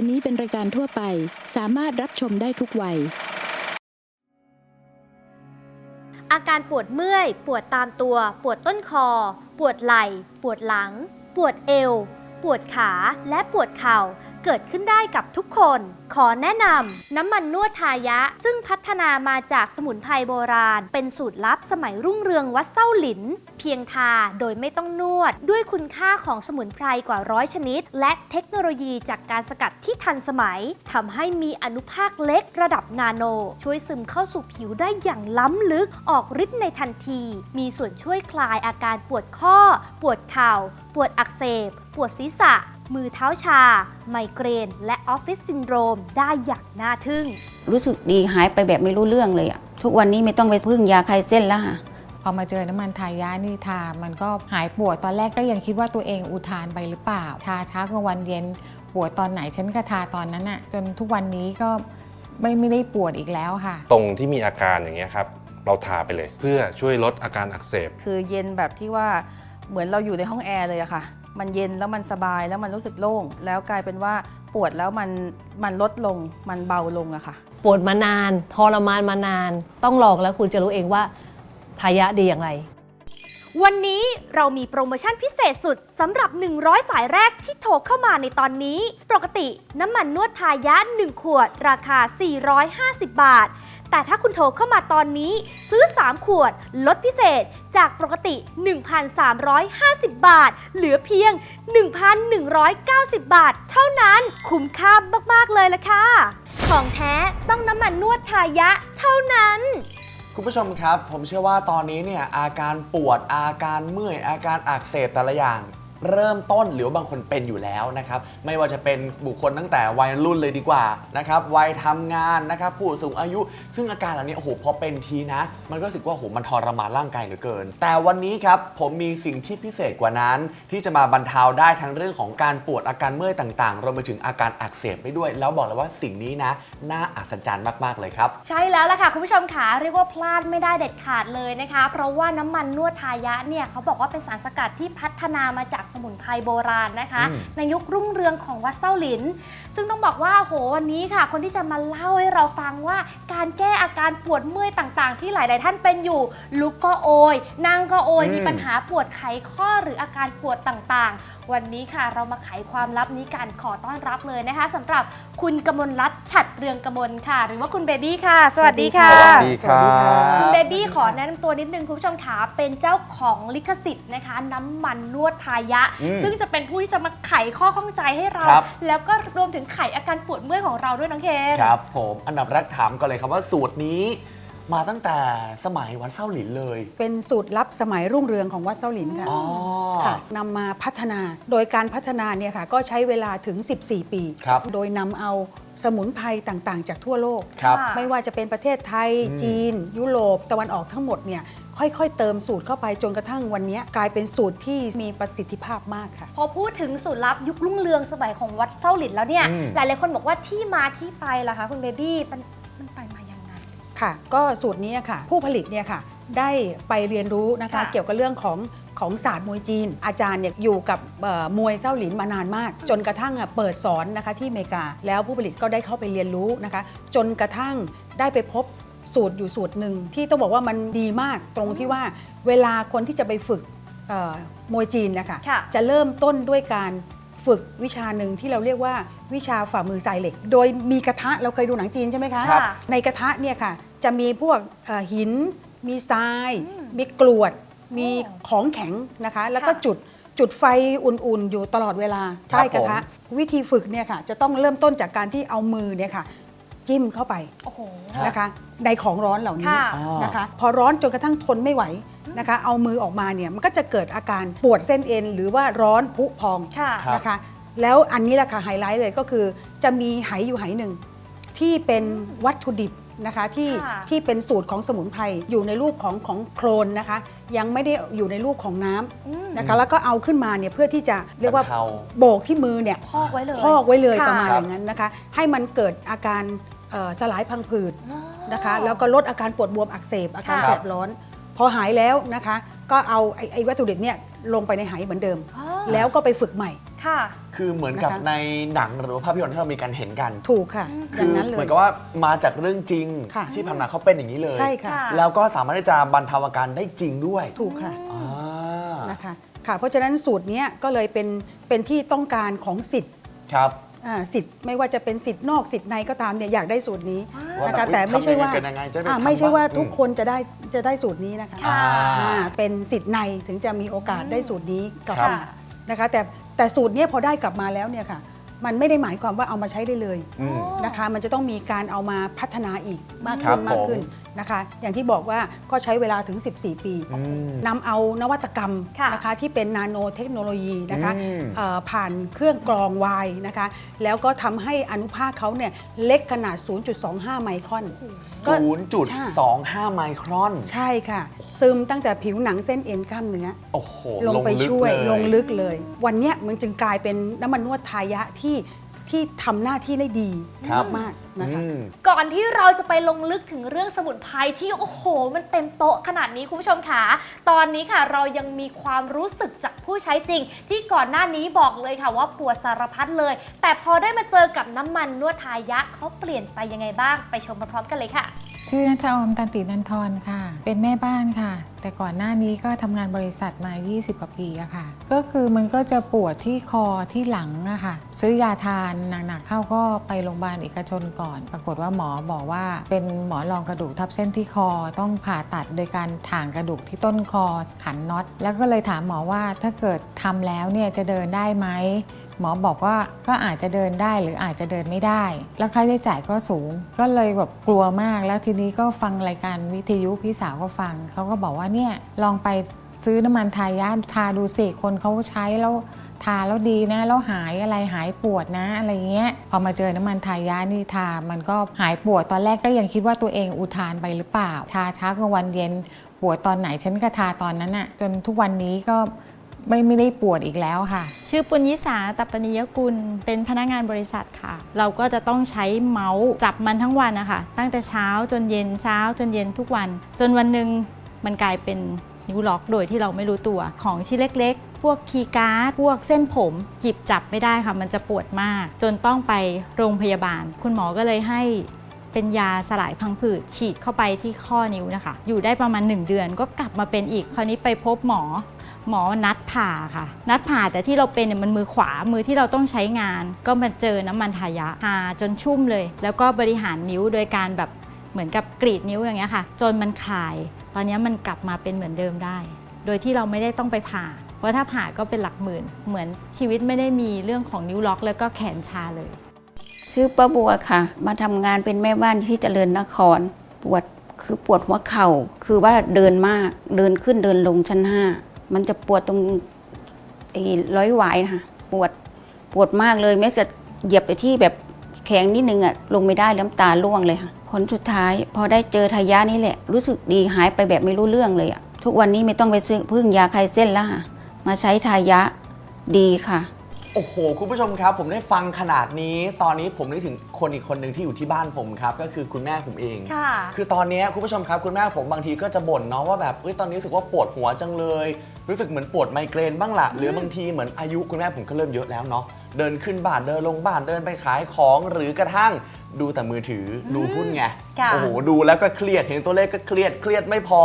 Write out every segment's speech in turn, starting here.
ไปนี้เป็นรายการทั่วไป สามารถรับชมได้ทุกวัย อาการปวดเมื่อย ปวดตามตัว ปวดต้นคอ ปวดไหล่ ปวดหลัง ปวดเอว ปวดขา และปวดเข่า เกิดขึ้นได้กับทุกคน ขอแนะนำน้ำมันนวดทายะ ซึ่งพัฒนามาจากสมุนไพรโบราณ เป็นสูตรลับสมัยรุ่งเรืองวัดเส้าหลิน เพียงทาโดยไม่ต้องนวด ด้วยคุณค่าของสมุนไพรกว่าร้อยชนิด และเทคโนโลยีจากการสกัดที่ทันสมัยทำให้มีอนุภาคเล็กระดับนาโน ช่วยซึมเข้าสู่ผิวได้อย่างล้ำลึกออกฤทธิ์ในทันที มีส่วนช่วยคลายอาการปวดข้อ ปวดเข่า ปวดอักเสบ ปวดศีรษะ มือเท้าชา ไมเกรน และออฟฟิศซินโดรมได้อย่างน่าทึ่ง รู้สึกดีหายไปแบบไม่รู้เรื่องเลยอะทุกวันนี้ไม่ต้องไปพึ่งยาคลายเส้นแล้วค่ะ พอมาเจอน้ำมันทายานี่ทา มันก็หายปวดตอนแรกก็ยังคิดว่าตัวเองอุทานไปหรือเปล่า ทาเช้ากลางวันเย็นปวดตอนไหนฉันก็ทาตอนนั้นอะจนทุกวันนี้ก็ไม่ไม่ได้ปวดอีกแล้วค่ะ ตรงที่มีอาการอย่างเงี้ยครับ เราทาไปเลย เพื่อช่วยลดอาการอักเสบ คือเย็นแบบที่ว่าเหมือนเราอยู่ในห้องแอร์เลยอะค่ะ มันเย็นแล้วมันสบายแล้วมันรู้สึกโล่ง แล้วกลายเป็นว่าปวดแล้วมันมันลดลงมันเบาลงอะค่ะ ปวดมานานทรมานมานาน ต้องลองแล้วคุณจะรู้เองว่าทายะดีอย่างไร วันนี้เรามีโปรโมชั่นพิเศษสุดสำหรับ 100 สายแรกที่โทรเข้ามาในตอนนี้ ปกติน้ำมันนวดทายะ 1 ขวด ราคา 450 บาท แต่ถ้าคุณโทรเข้ามาตอนนี้ซื้อ 3 ขวด ลดพิเศษจากปกติ 1,350 บาท เหลือเพียง 1,190 บาท เท่านั้นคุ้มค่ามาก ๆ เลยล่ะค่ะ ของแท้ต้องน้ำมันนวดทายะเท่านั้นคุณผู้ชมครับ ผมเชื่อว่าตอนนี้เนี่ยอาการปวดอาการเมื่อยอาการอักเสบแต่ละอย่าง เริ่มต้นหรือบางคนเป็นอยู่แล้วนะครับไม่ว่าจะเป็นบุคคลตั้งแต่วัยรุ่นเลยดีกว่านะครับวัยทำงานนะครับผู้สูงอายุ ซึ่งอาการเหล่านี้โอ้โหพอเป็นทีนะ มันก็รู้สึกว่าโอ้โหมันทรมานร่างกายเหลือเกิน แต่วันนี้ครับผมมีสิ่งที่พิเศษกว่านั้น ที่จะมาบรรเทาได้ทั้งเรื่องของการปวดอาการเมื่อยต่างๆรวมไปถึงอาการอักเสบไปด้วย แล้วบอกเลยว่าสิ่งนี้นะน่าอัศจรรย์มากๆเลยครับ ใช่แล้วล่ะค่ะคุณผู้ชมค่ะเรียกว่าพลาดไม่ได้เด็ดขาดเลยนะคะ เพราะว่าน้ำมันนวดทายะเนี่ยเขาบอกว่าเป็นสารสกัดที่พัฒนามาจากสมุนไพรโบราณนะคะอืมในยุครุ่งเรืองของวัดเส้าหลิน ซึ่งต้องบอกว่าโหวันนี้ค่ะ คนที่จะมาเล่าให้เราฟังว่า การแก้อาการปวดเมื่อยต่างๆ ที่หลาย ๆ ท่านเป็นอยู่ ลุกก็โอยนั่งก็โอยอืมมีปัญหาปวดไขข้อหรืออาการปวดต่างๆ วันนี้ค่ะ เรามาไขความลับนี้กันขอต้อนรับเลยนะคะสำหรับคุณกมลรัตน์ฉัดเรืองกมลค่ะ หรือว่าคุณเบบี้ค่ะ สวัสดีค่ะ สวัสดีครับคุณเบบี้ขอแนะนำตัวนิดนึงคุณผู้ชมขาเป็นเจ้าของลิขสิทธิ์นะคะ น้ำมันนวดทายะ อืมซึ่งจะเป็นผู้ที่จะมาไขข้อข้องใจให้เรา ครับ แล้วก็รวมถึงไขอาการปวดเมื่อยของเราด้วยน้องเคน ครับผมอันดับแรกถามก่อนเลยครับว่าสูตรนี้ มาตั้งแต่สมัยวันเส้าหลินเลย เป็นสูตรลับสมัยรุ่งเรืองของวัดเส้าหลินค่ะอ๋อ ค่ะนำมาพัฒนา โดยการพัฒนาเนี่ยค่ะก็ใช้เวลาถึง 14 ปี ครับ โดยนำเอาสมุนไพรต่างๆ จากทั่วโลก ครับ ค่ะ ไม่ว่าจะเป็นประเทศไทย อืม จีน ยุโรป ตะวันออกทั้งหมดเนี่ยค่อยๆ เติมสูตรเข้าไปจนกระทั่งวันนี้กลายเป็นสูตรที่มีประสิทธิภาพมากค่ะ พอพูดถึงสูตรลับยุครุ่งเรืองสมัยของวัดเส้าหลินแล้วเนี่ย อืมหลายๆคนบอกว่าที่มาที่ไปล่ะคะคุณเบบี้มันมันไปมายังไง ค่ะ ก็สูตรนี้ค่ะ ผู้ผลิตเนี่ยค่ะได้ไปเรียนรู้นะคะค่ะเกี่ยวกับเรื่องของของศาสตร์มวยจีน อาจารย์เนี่ยอยู่กับเอ่อมวยเส้าหลินมานานมาก จนกระทั่งอะเปิดสอนนะคะที่อเมริกา แล้วผู้ผลิตก็ได้เข้าไปเรียนรู้นะคะ จนกระทั่งได้ไปพบสูตรอยู่สูตรหนึ่งที่ต้องบอกว่ามันดีมากตรงที่ว่าเวลาคนที่จะไปฝึกเอ่อมวยจีนนะคะค่ะจะเริ่มต้นด้วยการฝึกวิชาหนึ่งที่เราเรียกว่าวิชาฝ่ามือสายเหล็ก โดยมีกระทะเราเคยดูหนังจีนใช่ไหมคะครับในกระทะเนี่ยค่ะ จะมีพวกเอ่อหิน มีทราย มีกรวด มีของแข็งนะคะ แล้วก็ค่ะจุดจุดไฟอุ่นๆ อยู่ตลอดเวลาครับใต้กระทะ วิธีฝึกเนี่ยค่ะ จะต้องเริ่มต้นจากการที่เอามือเนี่ยค่ะ จิ้มเข้าไปโอ้โหนะคะ ในของร้อนเหล่านี้ค่ะนะคะ พอร้อนจนกระทั่งทนไม่ไหวนะคะ เอามือออกมาเนี่ยมันก็จะเกิดอาการปวดเส้นเอ็น หรือว่าร้อนพุพองค่ะครับนะคะ แล้วอันนี้แหละค่ะไฮไลท์เลยก็คือ จะมีไหอยู่ไหหนึ่งที่เป็นวัตถุดิบ นะคะที่ค่ะที่เป็นสูตรของสมุนไพรอยู่ในรูปของของโครนนะคะ ยังไม่ได้อยู่ในรูปของน้ำอืมนะคะแล้วก็เอาขึ้นมาเนี่ยเพื่อที่จะเรียกว่าบรรเทา โบกที่มือเนี่ย พอกไว้เลย พอกไว้เลยค่ประมาณครัอบย่างนั้นนะคะ ให้มันเกิดอาการเอ่อสลายพังผืดอ๋อ นะคะ แล้วก็ลดอาการปวดบวมอักเสบอาการค่ะ แสบร้อน พอหายแล้วนะคะ ก็เอาไอ้ไอ้วัตถุดิบเนี่ย ลงไปในไหเหมือนเดิม อ๋อแล้วก็ไปฝึกใหม่ ค่ะ คือเหมือนกับนะคะ ในหนังหรือว่าภาพยนตร์ที่เรามีการเห็นกันถูกค่ะ อืม อคืย่างอนั้นเลเหมือยนกับว่ามาจากเรื่องจริงค่ะ ที่ผ่านมาเขาเป็นอย่างนี้เลย ใช่ค่ะ ค่ะ แล้วก็สามารถที่จะบรรเทาอาการได้จริงด้วยถูกค่ะอ่านะคะค่ะ เพราะฉะนั้นสูตรเนี้ยก็เลยเป็นเป็นที่ต้องการของสิทธิ์ ครับ อ่าสิทธิ์ไม่ว่าจะเป็นสิทธิ์นอกสิทธิ์ในก็ตามเนี่ยอยากได้สูตรนี้ว่านะคะแบบแต่ไม่ใช่ว่าทำยังไงกันยังไงจะได้อ่าทำไม่ใช่ว่าบ้างทุกคนจะได้จะได้สูตรนี้นะคะค่ะอ่าเป็นสิทธิ์ในถึงจะมีโอกาสได้สูตรนี้กลับครับ มานะคะ แต่แต่สูตรเนี้ยพอได้กลับมาแล้วเนี่ยค่ะ มันไม่ได้หมายความว่าเอามาใช้ได้เลยอืม นะคะ มันจะต้องมีการเอามาพัฒนาอีกมากครัขึ้บนมากขึ้น ผม นะคะ อย่างที่บอกว่าก็ใช้เวลาถึง 14 ปีอืม นำเอานวัตกรรมค่ะนะคะที่เป็นนาโนเทคโนโลยีนะคะอืม เอ่อผ่านเครื่องกรองไวน์นะคะ แล้วก็ทำให้อนุภาคเขาเนี่ยเล็กขนาด 0.25 ไมครอนก็0.25 ไมครอน ใช่ค่ะ ซึมตั้งแต่ผิวหนังเส้นเอ็นกล้ามเนื้อ โอ้โหลงไปช่วยเลงลึกเลย วันเนี้ยมันจึงกลายเป็นน้ำมันนวดทายะที่ที่ทำหน้าที่ได้ดีครับ มากๆนะคะอืม ก่อนที่เราจะไปลงลึกถึงเรื่องสมุนไพรที่โอ้โห มันเต็มโต๊ะขนาดนี้คุณผู้ชมค่ะ ตอนนี้ค่ะเรายังมีความรู้สึกจากผู้ใช้จริง ที่ก่อนหน้านี้บอกเลยค่ะว่าปวดสารพัดเลย แต่พอได้มาเจอกับน้ำมันนวดทายะเขาเปลี่ยนไปยังไงบ้างไปชมพร้อมๆกันเลยค่ะ ชื่อนัทออมตันตินันทรค่ะ เป็นแม่บ้านค่ะ แต่ก่อนหน้านี้ก็ทำงานบริษัทมา 20กว่าปีอะค่ะ ก็คือมันก็จะปวดที่คอที่หลังอะค่ะ ซื้อยาทานหนักๆเข้าก็ไปโรงพยาบาลเอกชนก่อน ปรากฏว่าหมอบอกว่าเป็นหมอรองกระดูกทับเส้นที่คอ ต้องผ่าตัดโดยการถ่างกระดูกที่ต้นคอขันน็อต แล้วก็เลยถามหมอว่าถ้าเกิดทำแล้วเนี่ยจะเดินได้ไหมหมอบอกว่าก็อาจจะเดินได้หรืออาจจะเดินไม่ได้ แล้วค่าใช้จ่ายก็สูง ก็เลยแบบกลัวมากแล้วทีนี้ก็ฟังรายการวิทยุพี่สาวก็ฟังเขาก็บอกว่าเนี่ยลองไปซื้อน้ำมันทายาทาดูสิคนเขาใช้แล้ว ทาแล้วดีนะแล้วหายอะไรหายปวดนะ อะไรเงี้ยพอมาเจอน้ำมันทายาทนี่ทามันก็หายปวดตอนแรกก็ยังคิดว่าตัวเองอุทานไปหรือเปล่าทาเช้ากลางวันเย็นปวดตอนไหนฉันก็ทาตอนนั้นอะจนทุกวันนี้ก็ไม่ไม่ได้ปวดอีกแล้วค่ะ ชื่อปุญยิสาตัปปนิยกุลเป็นพนักงานบริษัทค่ะ เราก็จะต้องใช้เมาส์จับมันทั้งวันนะคะตั้งแต่เช้าจนเย็นเช้าจนเย็นทุกวัน จนวันหนึ่งมันกลายเป็น นิ้วล็อกโดยที่เราไม่รู้ตัวของชิ้นเล็กๆ พวกคีย์การ์ดพวกเส้นผมหยิบจับไม่ได้ค่ะ มันจะปวดมาก จนต้องไปโรงพยาบาล คุณหมอก็เลยให้เป็นยาสลายพังผืดฉีดเข้าไปที่ข้อนิ้วนะคะ อยู่ได้ประมาณ 1 เดือนก็กลับมาเป็นอีก คราวนี้ไปพบหมอหมอนัดผ่าค่ะ นัดผ่าแต่ที่เราเป็นเนี่ยมันมือขวามือที่เราต้องใช้งาน ก็มาเจอน้ำมันทายะทาจนชุ่มเลย แล้วก็บริหารนิ้วโดยการแบบ เหมือนกับกรีดนิ้วอย่างเงี้ยค่ะ จนมันคลาย ตอนนี้มันกลับมาเป็นเหมือนเดิมได้ โดยที่เราไม่ได้ต้องไปผ่า เพราะถ้าผ่าก็เป็นหลักหมื่น เหมือนชีวิตไม่ได้มีเรื่องของนิ้วล็อก แล้วก็แขนชาเลย ชื่อป้าบัวค่ะ มาทำงานเป็นแม่บ้านที่เจริญนคร ปวดคือปวดหัวเข่า คือว่าเดินมาก เดินขึ้นเดินลงชั้นห้า มันจะปวดตรงไอ้ร้อยหวายนะคะปวดปวดมากเลยแม้จะเหยียบไปที่แบบ แข็งนิดนึงอะลงไม่ได้แล้วน้ำตาร่วงเลยค่ะผลสุดท้าย พอได้เจอทายานี่แหละ รู้สึกดีหายไปแบบไม่รู้เรื่องเลยอะทุกวันนี้ไม่ต้องไปซื้อพึ่งยาคลายเส้นแล้วค่ะมาใช้ทายะดีค่ะ โอ้โห คุณผู้ชมครับ ผมได้ฟังขนาดนี้ ตอนนี้ผมนึกถึงคนอีกคนหนึ่งที่อยู่ที่บ้านผมครับ ก็คือคุณแม่ผมเอง ค่ะ คือตอนนี้คุณผู้ชมครับคุณแม่ผมบางทีก็จะบ่นเนาะว่าแบบเอ้ยตอนนี้รู้สึกว่าปวดหัวจังเลย รู้สึกเหมือนปวดไมเกรนบ้างละหรือบางทีเหมือนอายุคุณแม่ผมก็เริ่มเยอะแล้วเนาะ เดินขึ้นบ้านเดินลงบ้านเดินไปขายของหรือกระทั่งดูแต่มือถืออดูหุ้นไงค่ะ โอ้โหดูแล้วก็เครียดเห็นตัวเลขก็เครียดเครียดไม่พอ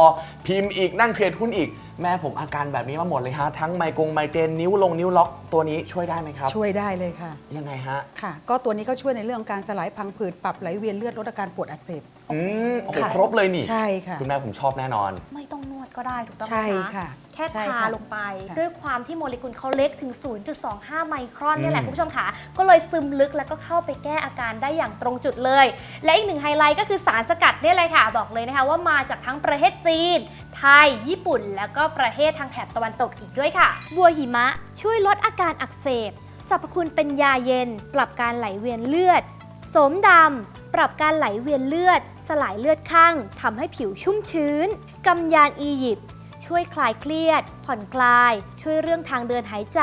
พิมพ์อีกนั่งเทรดหุ้นอีก แม่ผมอาการแบบนี้มาหมดเลยฮะ ทั้งไมกงไมเกรนนิ้วลงนิ้วล็อกตัวนี้ช่วยได้ไหมครับ ช่วยได้เลยค่ะ ยังไงฮะ ค่ะ ก็ตัวนี้ก็ช่วยในเรื่องของการสลายพังผืดปรับไหลเวียนเลือดลดอาการปวดอักเสบ อืมโอ้โหค่ะ ครบเลยนี่ ใช่ค่ะ คุณแม่ผมชอบแน่นอน ไม่ต้องนวดก็ได้ถูกต้องไหมใช่คะค่ะแค่ใช่ทาค่ะลงไป ค่ะ ด้วยความที่โมเลกุลเขาเล็กถึง 0.25 ไมครอนเนี่ยแหละอืม คุณผู้ชมค่ะ ก็เลยซึมลึกแล้วก็เข้าไปแก้อาการได้อย่างตรงจุดเลย และอีกหนึ่งไฮไลท์ก็คือสารสกัดเนี่ยเลยค่ะ บอกเลยนะคะว่ามาจากทั้งประเทศจีน ไทย ญี่ปุ่น แล้วก็ประเทศทางแถบตะวันตกอีกด้วยค่ะ บัวหิมะช่วยลดอาการอักเสบสรรพคุณเป็นยาเย็น ปรับการไหลเวียนเลือดโสมดำ ปรับการไหลเวียนเลือด สลายเลือดข้างทำให้ผิวชุ่มชื้น กำยานอียิปต์ช่วยคลายเครียด ผ่อนคลาย ช่วยเรื่องทางเดินหายใจ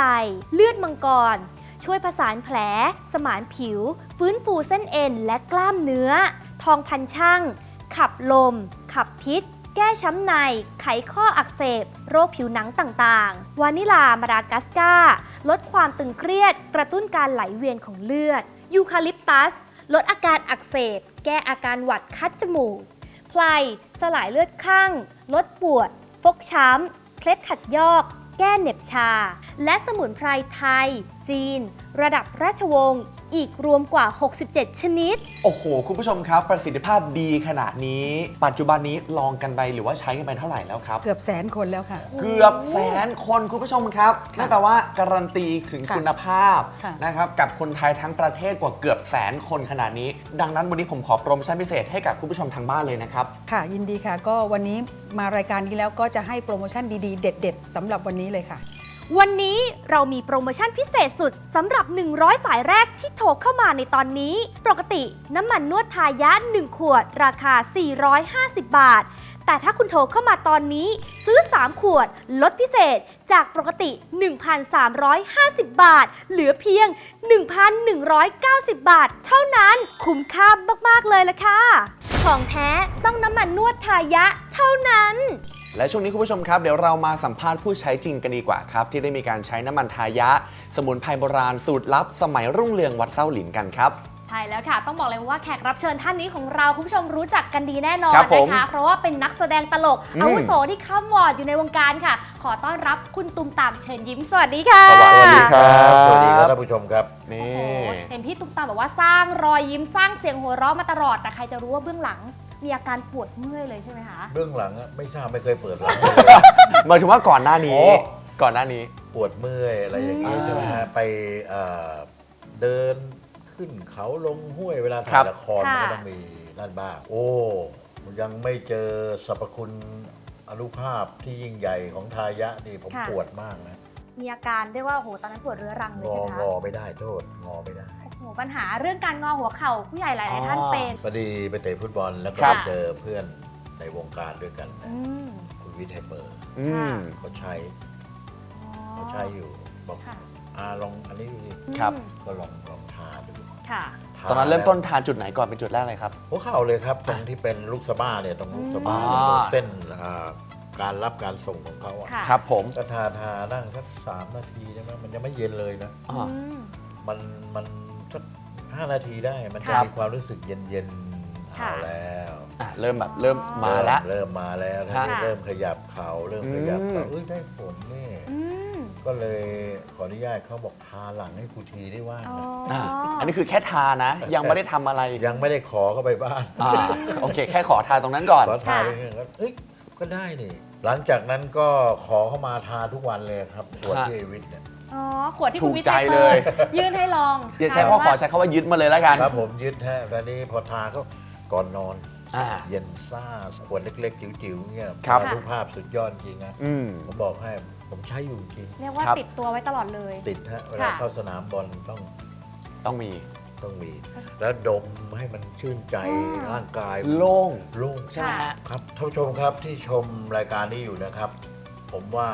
เลือดมังกร ช่วยผสานแผล สมานผิว ฟื้นฟูเส้นเอ็นและกล้ามเนื้อ ทองพันช่าง ขับลม ขับพิษ แก้ช้ำใน ไขข้ออักเสบ โรคผิวหนังต่างๆ วานิลามาดากัสกาลดความตึงเครียด กระตุ้นการไหลเวียนของเลือด ยูคาลิปตัส ลดอาการอักเสบ แก้อาการหวัดคัดจมูก ไพลสลายเลือดข้าง ลดปวด ฟกช้ำ เคล็ดขัดยอก แก้เหน็บชา และสมุนไพรไทย จีน ระดับราชวงศ์ อีกรวมกว่า 67 ชนิด โอ้โห คุณผู้ชมครับ ประสิทธิภาพดีขนาดนี้ ปัจจุบันนี้ลองกันไปหรือว่าใช้กันไปเท่าไหร่แล้วครับ เกือบแสนคนแล้วค่ะ เกือบแสนคนคุณผู้ชมครับค่ะนั่นแปลว่าการันตีถึงค่ะคุณภาพค่ะ นะครับกับคนไทยทั้งประเทศกว่าเกือบแสนคนขนาดนี้ ดังนั้นวันนี้ผมขอโปรโมชั่นพิเศษให้กับคุณผู้ชมทางบ้านเลยนะครับ ค่ะ ยินดีค่ะ ก็วันนี้มารายการนี้แล้วก็จะให้โปรโมชั่นดีๆ เด็ด ๆสำหรับวันนี้เลยค่ะ วันนี้เรามีโปรโมชั่นพิเศษสุดสำหรับ 100 สายแรกที่โทรเข้ามาในตอนนี้ ปกติน้ำมันนวดทายะ 1 ขวด ราคา 450 บาท แต่ถ้าคุณโทรเข้ามาตอนนี้ ซื้อ 3 ขวด ลดพิเศษจากปกติ 1,350 บาท เหลือเพียง 1,190 บาท เท่านั้นคุ้มค่ามาก ๆ เลยละค่ะ ของแท้ต้องน้ำมันนวดทายะเท่านั้นและช่วงนี้คุณผู้ชมครับ เดี๋ยวเรามาสัมภาษณ์ผู้ใช้จริงกันดีกว่าครับ ที่ได้มีการใช้น้ำมันทายะ สมุนไพรโบราณสูตรลับ สมัยรุ่งเรืองวัดเส้าหลินกันครับ ช่แล้วค่ะ ต้องบอกเลยว่าแขกรับเชิญท่านนี้ของเราคุณผู้ชมรู้จักกันดีแน่นอนครับผมนะคะ เพราะว่าเป็นนักแสดงตลกอืม อาวุโสที่ข้ามวอร์ดอยู่ในวงการค่ะ ขอต้อนรับคุณตุมตามเชิญยิ้มสวัสดีค่ะสวัสดีครับ สวัสดีครับท่านผู้ชมครับ นี่ โอ้โหเห็นพี่ตุมตามบอกว่าสร้างรอยยิ้มสร้างเสียงหัวเราะมาตลอด แต่ใครจะรู้ว่าเบื้องหลังมีอาการปวดเมื่อยเลยใช่ไหมคะ เบื้องหลังอะไม่ทราบไม่เคยเปิดหลัง หมายถึงว่าก่อนหน้านี้ โอ้ ก่อนหน้านี้ ปวดเมื่อยอะไรอย่างนี้อืมใช่ไหมฮะไปเอ่อเดิน ขึ้นเขาลงห้วยเวลาครัถ่าบ ยละครมันค่ะก็ต้องมีนั่นบ้าง โอ้ยังไม่เจอสรรพคุณอนุภาพที่ยิ่งใหญ่ของทายะนี่ผมปวดมากนะมีอาการเรียกว่าโอ้โหตอนนั้นปวดเรื้อรังเลยงอใช่ไหมงคะอไม่ได้โทษงอไม่ได้โอ้โหปัญหาเรื่องการงอหัวเข่าผู้ใหญ่หลาย ๆ ท่านเป็น พอดีไปเตะฟุตบอลแล้วก็ครัไปบเจอเพื่อนในวงการด้วยกันนะอืม คุณวิทย์ไฮเปอร์อืม เขาใช้อ๋อเขาใช้อยู่บอกค่ะอาลองอันนี้ดูดิ ครับ อืมก็ลองลองทาดู ค่ะ ทาตอนนั้นเริ่มต้นแล้วทานจุดไหนก่อนเป็นจุดแรกเลยครับ หัวเข่าเลยครับ ตรงที่เป็นลูกสะบ้าเนี่ยตรงลูกสะบ้าอืมตรงเส้นอ่าการรับการส่งของเขาอะค่ะ ครับผมก็ทาทานั่งสักสามนาทีใช่ไหมมันยังไม่เย็นเลยนะ อ่า อืม มันมันสักห้านาทีได้มันจะครับ มีความรู้สึกเย็นเย็นๆค่ะเอาแล้วอะเริ่มแบบเริ่มมาแล้วเริ่มมาแล้วถ้าค่ะ เริ่มขยับเข่าเริ่มขยับอืม เข่าเอ้ยได้ผลนี่อืม ก็เลยขออนุญาตเขาบอกทาหลังให้ครูทีได้ว่างอ๋อนะอะอันนี้คือแค่ทานะ ยังไม่ได้ทำอะไรยังไม่ได้ขอเข้าไปบ้านอ่าโอเค แค่ขอทาตรงนั้นก่อน ขอทาไปเรื่อยๆแล้วเอ้ยก็ได้นี่หลังจากนั้นก็ขอเข้ามาทาทุกวันเลยครับขวดฮะ ที่เอวิทเนี่ยอ๋อ ขวดที่คุณถูกวิทย์ใจใช้เลยยื่นให้ลองอย่าใช้ข้อขอใช้คำว่ายึดมาเลยแล้วกันครับผมยึดแท้ตอนนี้พอทาก็ก่อนนอน อ่า เย็นซ่าขวดเล็กๆจิ๋วๆเงี้ยครับรูปภาพสุดยอดจริงนะ อืม ผมบอกให้ ผมใช้อยู่จริง เรียกว่าครับ ติดตัวไว้ตลอดเลย ติดฮะเวลาค่ะ เข้าสนามบอลต้องต้องมีต้องมี แล้วดมให้มันชื่นใจอ๋อร่างกายโล่งโล่ง ใช่ไหมฮะ ครับท่านผู้ชมครับที่ชมรายการนี้อยู่นะครับ ผมว่า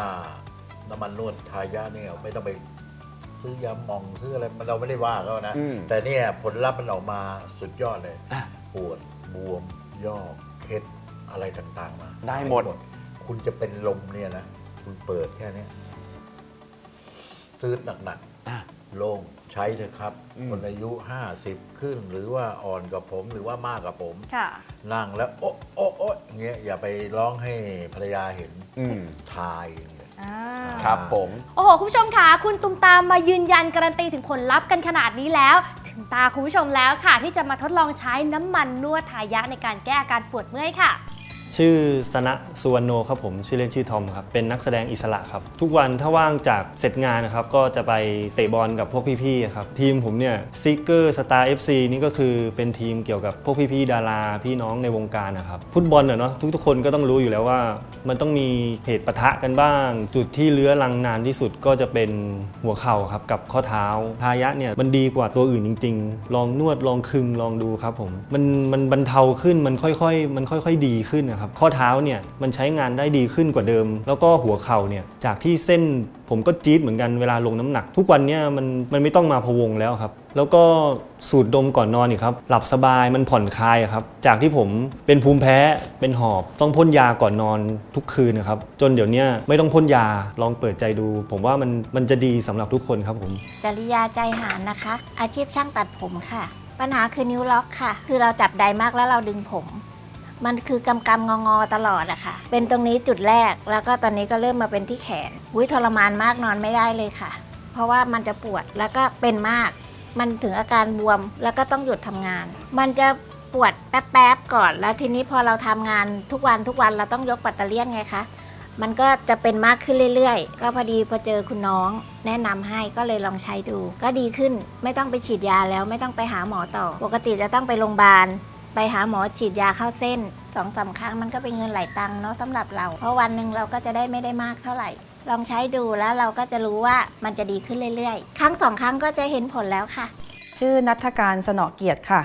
น้ำมันนวดทายาเนี่ยไม่ต้องไปซื้อยาหมองซื้ออะไรมันเราไม่ได้ว่าเขานะ อืม แต่เนี่ยผลลัพธ์มันออกมาสุดยอดเลย อะ ปวดบวมยอกเคล็ดอะไรต่างๆมาได้หมด คุณจะเป็นลมเนี่ยนะ คุณเปิดแค่เนี้ยซื้อหนักอะๆโล่งใช้เถอะครับอืมคนอายุ 50 ขึ้น หรือว่าอ่อนกับผมหรือว่ามากกับผม ค่ะนั่งแล้วโอ๊ะโอ๊ะโอ๊ะอย่างเงี้ยอย่าไปร้องให้ภรรยาเห็นอืมทายอย่างเงี้ย อ่าครับผม โอ้โห คุณผู้ชมค่ะคุณตุมตามมายืนยันการันตีถึงผลลัพธ์กันขนาดนี้แล้ว ถึงตาคุณผู้ชมแล้วค่ะ ที่จะมาทดลองใช้น้ำมันนวดทายะในการแก้อาการปวดเมื่อยค่ะ ชื่อสนะสุวรรณโนครับผมชื่อเล่นชื่อทอมครับเป็นนักแสดงอิสระครับ ทุกวันถ้าว่างจากเสร็จงานนะครับก็จะไปเตะบอลกับพวกพี่ๆครับทีมผมเนี่ยซิกเกอร์สตาร์เอฟซีนี่ก็คือเป็นทีมเกี่ยวกับพวกพี่ๆดารา พี่น้องในวงการนะครับฟุตบอลเนาะทุกๆคนก็ต้องรู้อยู่แล้วว่า มันต้องมีเหตุปะทะกันบ้าง จุดที่เลื้อรังนานที่สุดก็จะเป็นหัวเข่าครับกับข้อเท้าทายะเนี่ยมันดีกว่าตัวอื่นจริง ๆ ลองนวดลองคึงลองดูครับผมมันมันบรรเทาขึ้นมันค่อยๆ มันค่อย ๆ ดีขึ้นนะครับครับข้อเท้าเนี่ยมันใช้งานได้ดีขึ้นกว่าเดิม แล้วก็หัวเข่าเนี่ยจากที่เส้นผมก็จี๊ดเหมือนกันเวลาลงน้ำหนัก ทุกวันเนี่ยมันมันไม่ต้องมาพะวงแล้วครับ แล้วก็สูดดมก่อนนอนอีกครับ หลับสบายมันผ่อนคลายครับ จากที่ผมเป็นภูมิแพ้เป็นหอบต้องพ่นยาก่อนนอนทุกคืนนะครับ จนเดี๋ยวนี้ไม่ต้องพ่นยาลองเปิดใจดู ผมว่ามันมันจะดีสำหรับทุกคนครับผมจริยาใจหารนะคะ อาชีพช่างตัดผมค่ะ ปัญหาคือนิ้วล็อกค่ะ คือเราจับไดมากแล้วเราดึงผม มันคือกำกำงองอตลอดอะค่ะ เป็นตรงนี้จุดแรกแล้วก็ตอนนี้ก็เริ่มมาเป็นที่แขนอุ้ยทรมานมากนอนไม่ได้เลยค่ะ เพราะว่ามันจะปวดแล้วก็เป็นมาก มันถึงอาการบวมแล้วก็ต้องหยุดทำงาน มันจะปวดแป๊บๆก่อน แล้วทีนี้พอเราทำงานทุกวันทุกวันเราต้องยกปัตเตอร์เลียนไงคะมันก็จะเป็นมากขึ้นเรื่อยๆ ก็พอดีพอเจอคุณน้องแนะนำให้ก็เลยลองใช้ดู ก็ดีขึ้นไม่ต้องไปฉีดยาแล้วไม่ต้องไปหาหมอต่อ ปกติจะต้องไปโรงพยาบาล ไปหาหมอฉีดยาเข้าเส้นสองสามครั้งมันก็เป็นเงินหลายตังค์เนาะสำหรับเรา เพราะวันหนึ่งเราก็จะได้ไม่ได้มากเท่าไหร่ ลองใช้ดูแล้วเราก็จะรู้ว่ามันจะดีขึ้นเรื่อยๆ ครั้งสองครั้งก็จะเห็นผลแล้วค่ะ ชื่อนัทการสนอเกียรติค่ะ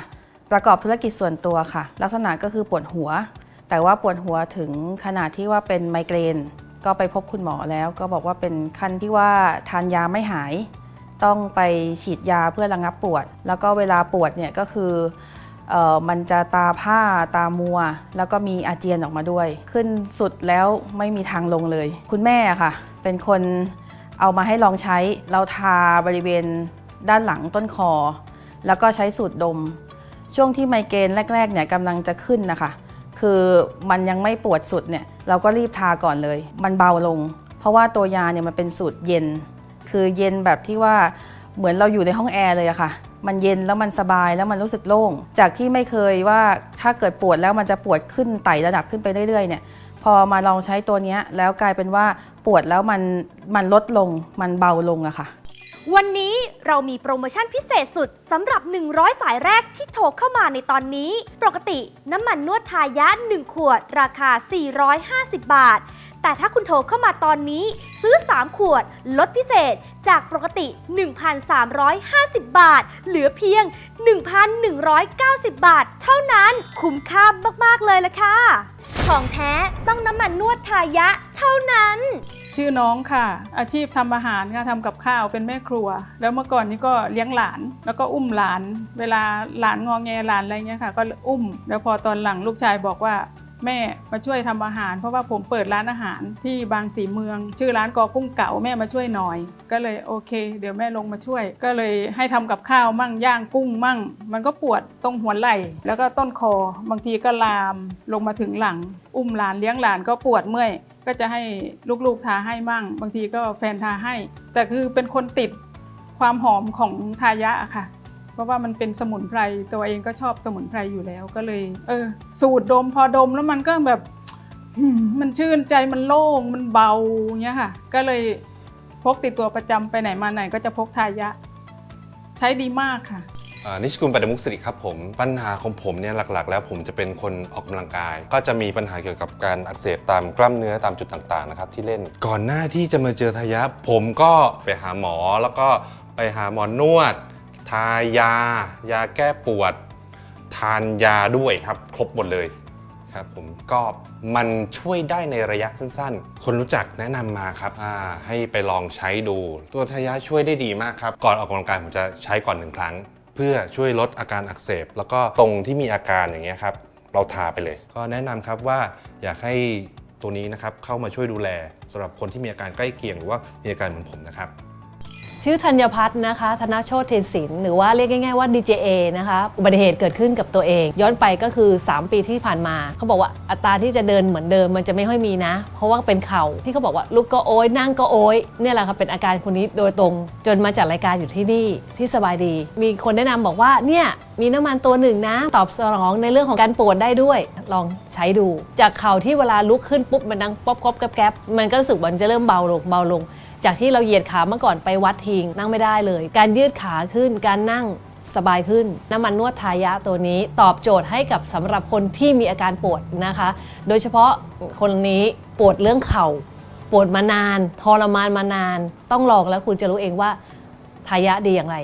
ประกอบธุรกิจส่วนตัวค่ะ ลักษณะก็คือปวดหัว แต่ว่าปวดหัวถึงขนาดที่ว่าเป็นไมเกรน ก็ไปพบคุณหมอแล้ว ก็บอกว่าเป็นขั้นที่ว่าทานยาไม่หาย ต้องไปฉีดยาเพื่อระงับปวด แล้วก็เวลาปวดเนี่ยก็คือ มันจะตาผ้าตามัว แล้วก็มีอาเจียนออกมาด้วย ขึ้นสุดแล้วไม่มีทางลงเลย คุณแม่ค่ะ เป็นคนเอามาให้ลองใช้ เราทาบริเวณด้านหลังต้นคอ แล้วก็ใช้สูตรดม ช่วงที่ไมเกรนแรกๆเนี่ยกำลังจะขึ้นนะคะ คือมันยังไม่ปวดสุดเนี่ยเราก็รีบทาก่อนเลย มันเบาลง เพราะว่าตัวยาเนี่ยมันเป็นสูตรเย็น คือเย็นแบบที่ว่าเหมือนเราอยู่ในห้องแอร์เลยอะค่ะ มันเย็นแล้วมันสบายแล้วมันรู้สึกโล่ง จากที่ไม่เคยว่าถ้าเกิดปวดแล้วมันจะปวดขึ้นไต่ระดับขึ้นไปเรื่อยๆเนี่ยพอมาลองใช้ตัวนี้แล้วกลายเป็นว่าปวดแล้วมันมันลดลงมันเบาลงอะค่ะ วันนี้เรามีโปรโมชั่นพิเศษสุดสำหรับ 100 สายแรกที่โทรเข้ามาในตอนนี้ ปกติน้ำมันนวดทายะ 1 ขวด ราคา 450 บาท แต่ถ้าคุณโทรเข้ามาตอนนี้ซื้อ 3 ขวด ลดพิเศษจากปกติ 1,350 บาท เหลือเพียง 1,190 บาท เท่านั้นคุ้มค่ามาก ๆ เลยละค่ะ ของแท้ต้องน้ำมันนวดทายะเท่านั้น ชื่อน้องค่ะ อาชีพทำอาหารค่ะทำกับข้าวเป็นแม่ครัว แล้วเมื่อก่อนนี้ก็เลี้ยงหลาน แล้วก็อุ้มหลาน เวลาหลานงองแงหลานอะไรเงี้ยค่ะ ก็อุ้ม แล้วพอตอนหลังลูกชายบอกว่า แม่มาช่วยทำอาหาร เพราะว่าผมเปิดร้านอาหารที่บางสีเมือง ชื่อร้านกอกุ้งเก๋าแม่มาช่วยหน่อย ก็เลยโอเค เดี๋ยวแม่ลงมาช่วย ก็เลยให้ทำกับข้าวมั่งย่างกุ้งมั่ง มันก็ปวดตรงหัวไหล่แล้วก็ต้นคอ บางทีก็ลามลงมาถึงหลัง อุ้มหลานเลี้ยงหลานก็ปวดเมื่อยก็จะให้ลูกๆทาให้มั่ง บางทีก็แฟนทาให้ แต่คือเป็นคนติดความหอมของทายะค่ะ เพราะว่ามันเป็นสมุนไพรตัวเองก็ชอบสมุนไพรอยู่แล้วก็เลย เออ สูดดมพอดมแล้วมันก็แบบมันชื่นใจมันโล่งมันเบาเงี้ยค่ะ ก็เลยพกติดตัวประจำไปไหนมาไหนก็จะพกทายะ ใช้ดีมากค่ะนิชกุลปัตมุกสิริครับผมปัญหาของผมเนี่ยหลักๆ แล้วผมจะเป็นคนออกกำลังกาย ก็จะมีปัญหาเกี่ยวกับการอักเสบตามกล้ามเนื้อตามจุดต่างๆนะครับที่เล่นก่อนหน้าที่จะมาเจอทายะ ผมก็ไปหาหมอแล้วก็ไปหาหมอนวดายา ยาแก้ปวด ทานยาด้วยครับ ครบหมดเลยครับผมก็มันช่วยได้ในระยะสั้นๆ คนรู้จักแนะนำมาครับให้ไปลองใช้ดู ตัวทายาช่วยได้ดีมากครับ ก่อนออกกำลังกายผมจะใช้ก่อนหนึ่งครั้ง เพื่อช่วยลดอาการอักเสบ แล้วก็ตรงที่มีอาการอย่างเงี้ยครับเราทาไปเลย ก็แนะนำครับว่าอยากให้ตัวนี้นะครับเข้ามาช่วยดูแลสำหรับคนที่มีอาการใกล้เคียงหรือว่ามีอาการเหมือนผมนะครับ ชื่อธัญพัฒน์นะคะธนโชติเทนศิลป์หรือว่าเรียกง่ายๆว่า DJA นะคะอุบัติเหตุเกิดขึ้นกับตัวเอง ย้อนไปก็คือ 3 ปีที่ผ่านมา เขาบอกว่าอัตราที่จะเดินเหมือนเดิมมันจะไม่ค่อยมีนะ เพราะว่าเป็นเข่าที่เขาบอกว่าลุกก็โอยนั่งก็โอยเนี่ยแหละค่ะเป็นอาการคนนี้โดยตรง จนมาจัดรายการอยู่ที่นี่ที่สบายดี มีคนแนะนำบอกว่าเนี่ยมีน้ำมันตัวหนึ่งนะ ตอบสนองในเรื่องของการปวดได้ด้วย ลองใช้ดู จากเข่าที่เวลาลุกขึ้นปุ๊บมันดังป๊อบป๊อบแก๊บแก๊บมันก็รู้สึกมันจะเริ่มเบาลงเบาลง จากที่เราเหยียดขาเมื่อก่อนไปวัดทิ้งนั่งไม่ได้เลย การยืดขาขึ้นการนั่งสบายขึ้น น้ำมันนวดทายะตัวนี้ตอบโจทย์ให้กับสำหรับคนที่มีอาการปวดนะคะ โดยเฉพาะคนนี้ปวดเรื่องเข่า ปวดมานานทรมานมานาน ต้องลองแล้วคุณจะรู้เองว่าทายะดีอย่างไร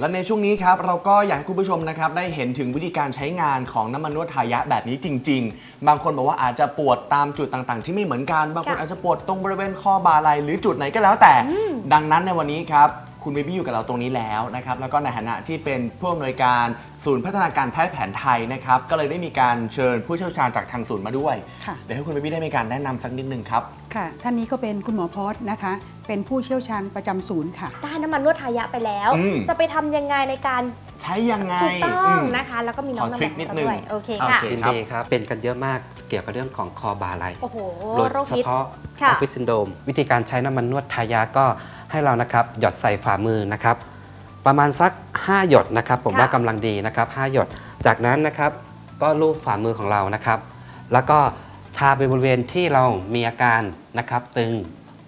และในช่วงนี้ครับเราก็อยากให้คุณผู้ชมนะครับได้เห็นถึงวิธีการใช้งานของน้ำมันนวดทายะแบบนี้จริง ๆ บางคนบอกว่าอาจจะปวดตามจุดต่างๆ ที่ไม่เหมือนกัน บางคนค่ะอาจจะปวดตรงบริเวณข้อบ่าไหล่หรือจุดไหนก็แล้วแต่อืมดังนั้นในวันนี้ครับ คุณเบบี้อยู่กับเราตรงนี้แล้วนะครับแล้วก็ในฐานะที่เป็นผู้อำนวยการศูนย์พัฒนาการแพทย์แผนไทยนะครับก็เลยได้มีการเชิญผู้เชี่ยวชาญจากทางศูนย์มาด้วย ค่ะ เดี๋ยวให้คุณเบบี้ได้มีการแนะนำสักนิดนึงครับ ค่ะ ท่านนี้ก็เป็นคุณหมอพอสนะคะ เป็นผู้เชี่ยวชาญประจำศูนย์ค่ะ ได้น้ำมันนวดทายะไปแล้ว อืม จะไปทำยังไงในการใช้ยังไงถูกต้ออืงม นะคะ แล้วก็มีน้องขอมาทริแบ่คงนิดเรานึง ด้วย โอเคโอค่ะเค ยินดีครับ เป็นกันเยอะมากเกี่ยวกับเรื่องของคอบาไหลโอ้โห โดยโรคเฉฮิตพาะอค่ะ อฟฟิศซินโดมวิธีการใช้น้ำมันนวดทายาก็ ให้เรานะครับหยดใส่ฝ่ามือนะครับ ประมาณสัก 5 หยดนะครับ ผมค่ะว่ากำลังดีนะครับ5หยดจากนั้นนะครับ ก็ลูบฝ่ามือของเรานะครับ แล้วก็ทาไปบริเวณที่เรามีอาการนะครับ ตึง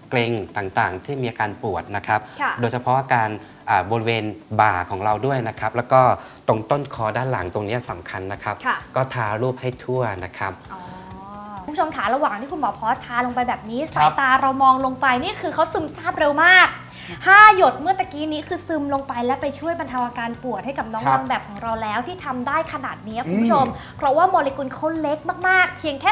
เกร็งต่างๆ ที่มีอาการปวดนะครับ ค่ะ โดยเฉพาะอาการอ่าบริเวณบ่าของเราด้วยนะครับ แล้วก็ตรงต้นคอด้านหลังตรงเนี้ยสำคัญนะครับ ค่ะ ก็ทารูปให้ทั่วนะครับ คุณผู้ชมขาระหว่างที่คุณหมอพอสทาลงไปแบบนี้สายตาเรามองลงไปนี่คือเขาซึมซาบเร็วมาก 5 หยดเมื่อตะกี้นี้คือซึมลงไปและไปช่วยบรรเทาอาการปวดให้กับน้องครับนางแบบของเราแล้วที่ทำได้ขนาดนี้อืมคุณผู้ชม เพราะว่าโมเลกุลเขาเล็กมากๆ เพียงแค่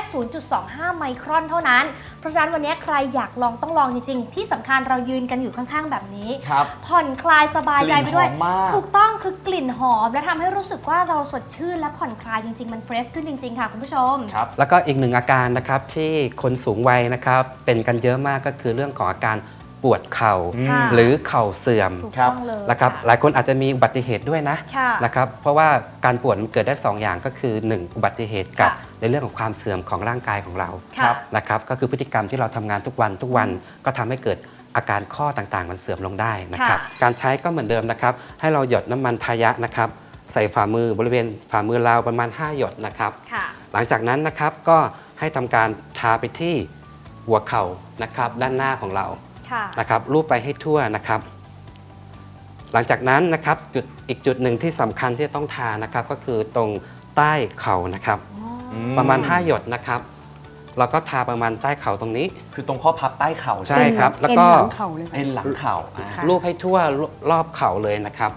0.25 ไมครอนเท่านั้น เพราะฉะนั้นวันนี้ใครอยากลองต้องลองจริงๆ ที่สำคัญเรายืนกันอยู่ข้างๆ แบบนี้ ครับผ่อนคลายสบายใจไปด้วย กลิ่นหอมมาก ถูกต้องคือกลิ่นหอม และทำให้รู้สึกว่าเราสดชื่นและผ่อนคลายจริงๆ มันเฟรชขึ้นจริงๆ ค่ะคุณผู้ชมแล้วก็อีกหนึ่งอาการนะครับที่คนสูงวัยนะครับเป็นกันเยอะมากก็คือเรื่องของอาการ ปวดเข่า ค่ะ หรือเข่าเสื่อมถูกต้องเลยนะครับค่ะหลายคนอาจจะมีอุบัติเหตุด้วยนะค่ะนะครับเพราะว่าการปวดมันเกิดได้2อย่างก็คือ1อุบัติเหตุกับค่ะ ในเรื่องของความเสื่อมของร่างกายของเราค่ะนะครับก็คือพฤติกรรมที่เราทำงานทุกวันทุกวันก็ทำให้เกิดอาการข้อต่างๆ มันเสื่อมลงได้นะครับค่ะการใช้ก็เหมือนเดิมนะครับ ให้เราหยดน้ำมันทายะนะครับใส่ฝ่ามือบริเวณฝ่ามือเราประมาณ 5 หยดนะครับ ค่ะ หลังจากนั้นนะครับก็ให้ทำการทาไปที่หัวเข่านะครับด้านหน้าของเราค่ะ นะครับรูปไปให้ทั่วนะครับ หลังจากนั้นนะครับจุดอีกจุดหนึ่งที่สำคัญที่จะต้องทานะครับ ก็คือตรงใต้เข่านะครับ ประมาณ 5 หยดนะครับเราก็ทาประมาณใต้เข่าตรงนี้ คือตรงข้อพับใต้เข่าใช่ครับ แล้วก็เอ็นหลังเข่าเลยค่ะเอ็นหลังเข่าอ่าค่ะรูปให้ทั่วรอบเข่าเลยนะครับ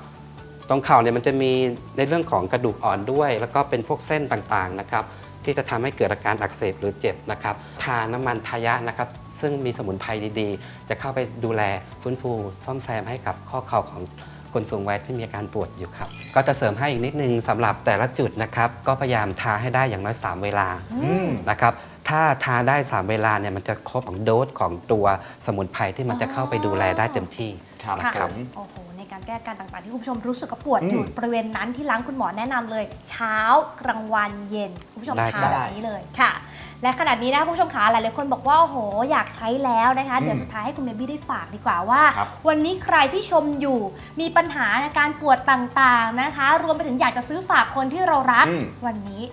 ตรงเข่าเนี่ยมันจะมีในเรื่องของกระดูกอ่อนด้วย แล้วก็เป็นพวกเส้นต่างๆนะครับ ที่จะทำให้เกิดอาการอักเสบหรือเจ็บนะครับ ทาน้ำมันทายะนะครับ ซึ่งมีสมุนไพรดีๆ จะเข้าไปดูแลฟื้นฟูซ่อมแซมให้กับข้อเข่าของคนสูงวัยที่มีอาการปวดอยู่ครับ ก็จะเสริมให้อีกนิดนึงสำหรับแต่ละจุดนะครับ ก็พยายามทาให้ได้อย่างน้อย 3 เวลาอืมนะครับถ้าทาได้ 3 เวลาเนี่ยมันจะครบของโดสของตัวสมุนไพรที่มันจะเข้าไปดูแลได้เต็มที่ครับนะค่ะโอ้โหในการ แก้อาการต่างๆ ที่คุณผู้ชมรู้สึกว่าปวดอืมอยู่บริเวณนั้นที่ร้านคุณหมอแนะนำเลย เช้ากลางวันเย็นคุณผู้ชมได้ทาครับ แบบนี้เลยค่ะ และขนาดนี้นะคุณผู้ชมขาหลายๆคนบอกว่าโอ้โหอยากใช้แล้วนะคะ เดี๋ยวสุดท้ายให้คุณเบบี้ได้ฝากดีกว่าว่า ครับ วันนี้ใครที่ชมอยู่มีปัญหาในการปวดต่างๆนะคะ รวมไปถึงอยากจะซื้อฝากคนที่เรารัก อืม วันนี้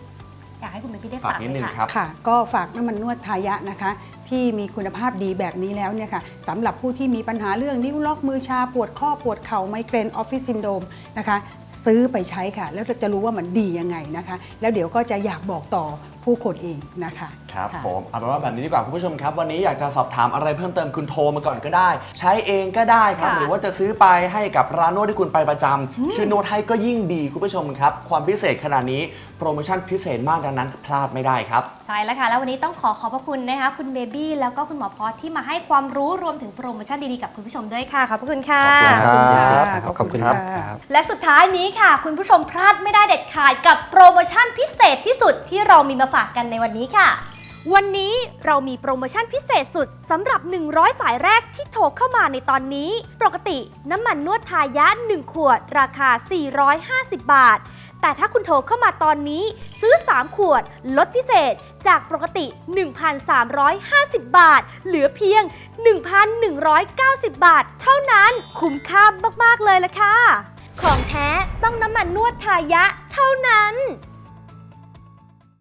อยากให้คุณเบบี้ได้ฝากฝากนิดเลนึยงค่ะ ครับ ค่ะ ก็ฝากน้ำมันนวดทายะนะคะ ที่มีคุณภาพดีแบบนี้แล้วเนี่ยค่ะสำหรับผู้ที่มีปัญหาเรื่องนิ้วล็อกมือชาปวดข้อปวดเข่าไมเกรนออฟฟิศซินโดมนะคะ ซื้อไปใช้ค่ะ แล้วจะรู้ว่ามันดียังไงนะคะ แล้วเดี๋ยวก็จะอยากบอกต่อ ผู้คนเองนะคะครับค่ะผมเอาเป็นว่าแบบนี้ดีกว่าคุณผู้ชมครับ วันนี้อยากจะสอบถามอะไรเพิ่มเติมคุณโทรมาก่อนก็ได้ ใช้เองก็ได้ครับค่ะหรือว่าจะซื้อไปให้กับร้านนวดที่คุณไปประจำชื่อนวดให้ก็ยิ่งดีคุณผู้ชมครับ ความพิเศษขนาดนี้โปรโมชั่นพิเศษมากดังนั้นพลาดไม่ได้ครับใช่แล้วค่ะแล้ววันนี้ต้องขอขอบพระคุณนะคะคุณเบบี้แล้วก็คุณหมอพอสที่มาให้ความรู้รวมถึงโปรโมชั่นดีๆกับคุณผู้ชมด้วยค่ะขอบพระคุณค่ะขอบคุณครับขอบคุณครับ และสุดท้ายนี้ค่ะ คุณผู้ชมพลาดไม่ได้เด็ดขาดกับโปรโมชั่นพิเศษที่สุดที่เรามีมาฝากกันในวันนี้ค่ะ วันนี้เรามีโปรโมชั่นพิเศษสุดสำหรับ 100 สายแรกที่โทรเข้ามาในตอนนี้ ปกติน้ำมันนวดทายะ 1 ขวด ราคา 450 บาท แต่ถ้าคุณโทรเข้ามาตอนนี้ซื้อ 3 ขวด ลดพิเศษจากปกติ 1,350 บาท เหลือเพียง 1,190 บาท เท่านั้นคุ้มค่ามาก ๆ เลยละค่ะ ของแท้ต้องน้ำมันนวดทายะเท่านั้น